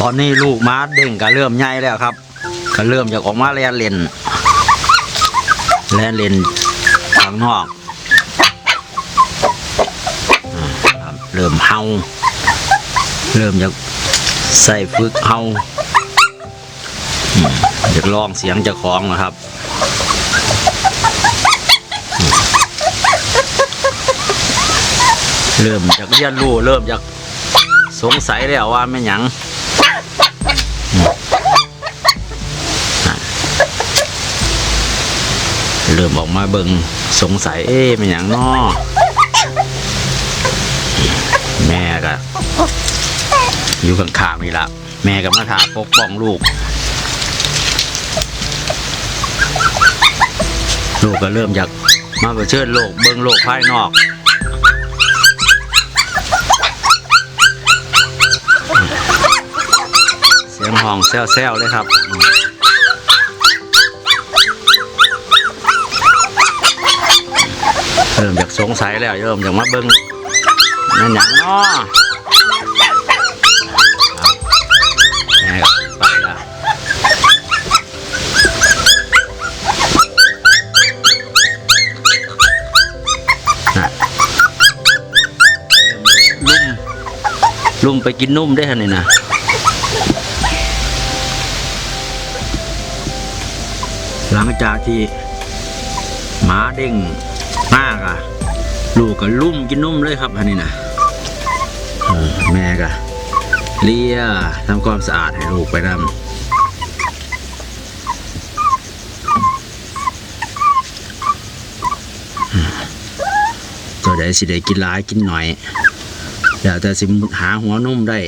ตอนนี้ลูกม้าเด้งก็เริ่มใหญ่แล้วครับ ก็เริ่มจากออกมาแลนเลนแลนเลนข้างนอกเริ่มเฮาเริ่มจากใส่ฝึกเฮาอืมอยากลองเสียงเจ้าของนะครับเริ่มจากเรียนรู้เริ่มจากสงสัยแล้วว่าแม่หยัง เริ่มออกมาเบิงสงสัยเอ๊ะแม่นหยังนอแม่ก็อยู่ข้างๆนี่ละแม่ก็มาทาปกป้องลูก ลูกก็เริ่มจากมาเผชิญโลกเบิงโลกภายนอก เสียงห้องแซวๆเลยครับ เริ่มจากสงสัยแล้วเริ่มจากมาเบิ้งนั่นหยังเนาะแม่ก็ไปละนะลุ่มลุ่มไปกินนุ่มได้ทันนี่นะหลังจากที่หมาเด้ง มากอะลูกก็ลุ่มกินนุ่มเลยครับอันนี้นะแม่ก็เลียทำความสะอาดให้ลูกไปนำตัวใดสิได้กินหลายกินหน่อยแล้วแต่สิหาหัวนุ่มได้